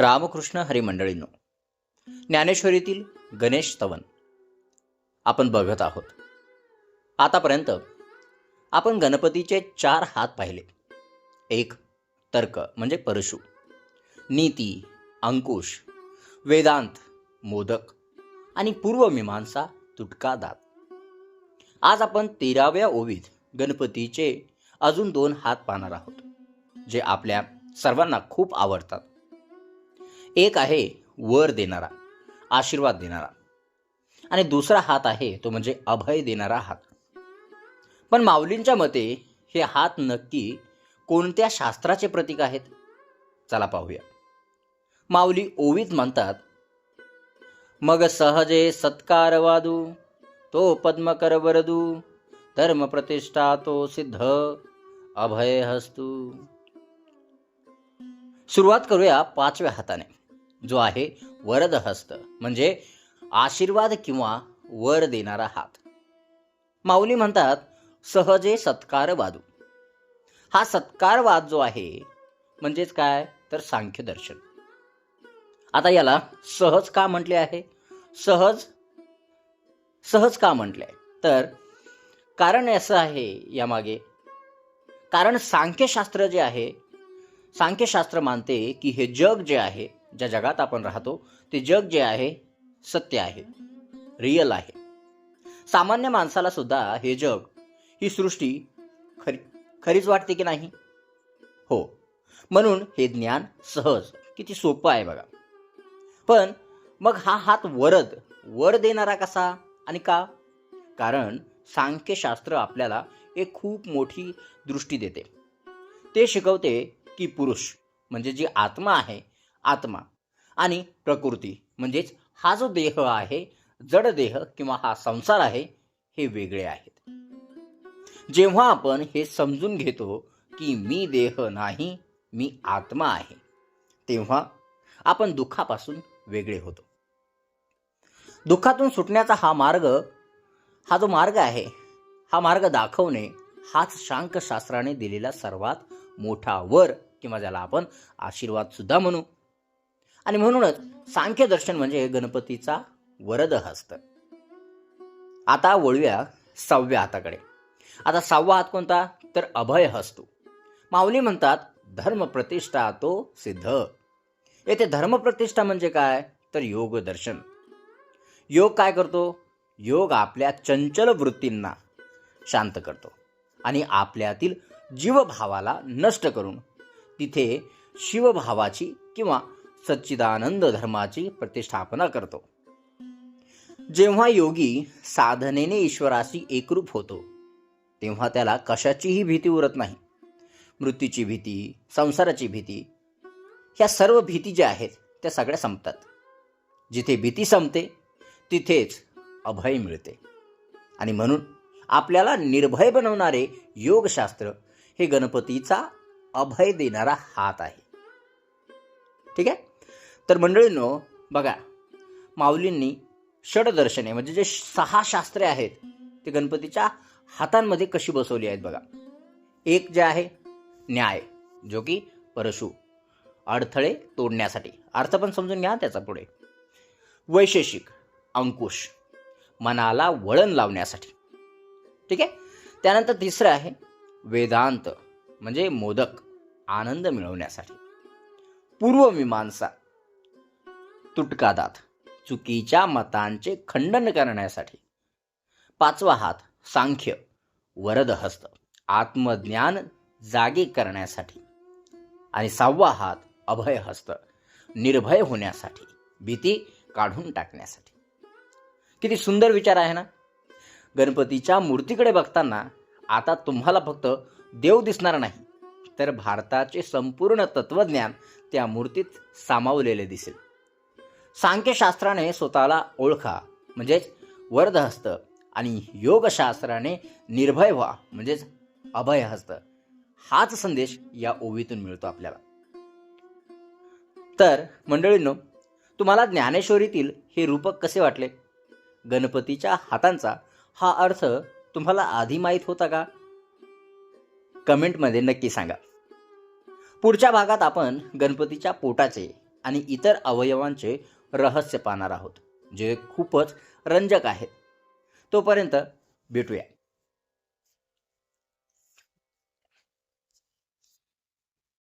रामकृष्ण हरिमंडळींनो ज्ञानेश्वरीतील गणेश स्तवन आपण बघत आहोत. आतापर्यंत आपण गणपतीचे चार हात पाहिले. एक तर्क म्हणजे परशु नीती अंकुश वेदांत मोदक आणि पूर्वमीमांसा तुटका दात. आज आपण तेराव्या ओवीत गणपतीचे अजून दोन हात पाहणार आहोत जे आपल्या सर्वांना खूप आवडतात. एक आहे वर देणारा आशीर्वाद देणारा. आणि दुसरा हात आहे तो म्हणजे अभय देणारा हात. पण माऊलींच्या मते हे हात नक्की कोणत्या शास्त्राचे प्रतीक आहेत? चला पाहूया. माऊली ओवीत म्हणतात मग सहजे सत्कार वादू तो पद्मकर वरदू धर्म प्रतिष्ठा तो सिद्ध अभय हस्तू सुरुवात करूया पाचव्या हाताने. जो आहे वरदहस्त म्हणजे आशीर्वाद किंवा वर देणारा हात. माऊली म्हणतात सहजे सत्कार वादू. हा सत्कारवाद जो आहे म्हणजेच काय? तर सांख्य दर्शन. आता याला सहज का म्हटले आहे? सहज सहज का म्हटले? आहे तर कारण असं आहे यामागे. कारण सांख्यशास्त्र जे आहे सांख्यशास्त्र मानते की हे जग जे आहे ज्या जगात आपण राहतो ते जग जे आहे सत्य आहे रिअल आहे. सामान्य माणसाला सुद्धा हे जग ही सृष्टी खरी खरीच वाटते की नाही? हो. म्हणून हे ज्ञान सहज किती सोपं आहे बघा. पण मग हा हात वरद वर देणारा कसा आणि का? कारण सांख्यशास्त्र आपल्याला एक खूप मोठी दृष्टी देते. ते शिकवते की पुरुष म्हणजे जी आत्मा आहे आत्मा आणि प्रकृती म्हणजेच हा जो देह आहे जड देह किंवा हा संसार आहे हे वेगळे आहेत. जेव्हा आपण हे समजून घेतो की मी देह नाही मी आत्मा आहे तेव्हा आपण दुःखापासून वेगळे होतो. दुःखातून सुटण्याचा हा मार्ग हा जो मार्ग आहे हा मार्ग दाखवणे हाच शांकशास्त्राने दिलेला सर्वात मोठा वर किंवा ज्याला आपण आशीर्वाद सुद्धा म्हणू. आणि म्हणूनच सांख्य दर्शन म्हणजे गणपतीचा वरद हस्त. आता वळूया सहाव्या हाताकडे. आता सहावा हात कोणता? तर अभय हस्तो. माऊली म्हणतात धर्म प्रतिष्ठा तो सिद्ध. येथे धर्मप्रतिष्ठा म्हणजे काय? तर योग दर्शन. योग काय करतो? योग आपल्या चंचल वृत्तींना शांत करतो आणि आपल्यातील जीवभावाला नष्ट करून तिथे शिवभावाची किंवा सच्चिदानंद धर्माची प्रतिष्ठापना करतो. जेव्हा योगी साधनेने ईश्वराशी एकरूप होतो तेव्हा त्याला कशाचीही भीती उरत नाही. मृत्यूची भीती संसाराची भीती ह्या सर्व भीती ज्या आहेत त्या सगळ्या संपतात. जिथे भीती संपते तिथेच अभय मिळते. आणि म्हणून आपल्याला निर्भय बनवणारे योगशास्त्र हे गणपतीचा अभय देणारा हात आहे. ठीक आहे? तर मंडळींनो बघा माऊलींनी षडदर्शने म्हणजे जे सहा शास्त्रे आहेत ते गणपतीच्या हातांमध्ये कशी बसवली आहेत बघा. एक जे आहे न्याय जो की परशु अडथळे तोडण्यासाठी. अर्थ पण समजून घ्या त्याचा पुढे. वैशेषिक अंकुश मनाला वळण लावण्यासाठी. ठीक आहे? त्यानंतर तिसरं आहे वेदांत म्हणजे मोदक आनंद मिळवण्यासाठी. पूर्वमीमांसा तुटका दात. चुकीच्या मतांचे खंडन करण्यासाठी. पाचवा हात सांख्य वरद हस्त आत्मज्ञान जागे करण्यासाठी. आणि सहावा हात अभय हस्त निर्भय होण्यासाठी भीती काढून टाकण्यासाठी. किती सुंदर विचार आहे ना? गणपतीच्या मूर्तीकडे बघताना आता तुम्हाला फक्त देव दिसणार नाही तर भारताचे संपूर्ण तत्वज्ञान त्या मूर्तीत सामावलेले दिसेल. सांख्यशास्त्राने स्वतःला ओळखा म्हणजेच वरदहस्त आणि योगशास्त्राने निर्भय व्हा म्हणजेच अभयहस्त. हाच संदेश या ओवीतून मिळतो आपल्याला. तर मंडळींनो तुम्हाला ज्ञानेश्वरीतील हे रूपक कसे वाटले? गणपतीच्या हातांचा हा अर्थ तुम्हाला आधी माहीत होता का? कमेंटमध्ये नक्की सांगा. पुढच्या भागात आपण गणपतीच्या पोटाचे आणि इतर अवयवांचे रहस्य पाहणार आहोत जे खूपच रंजक आहेत. तोपर्यंत भेटूया.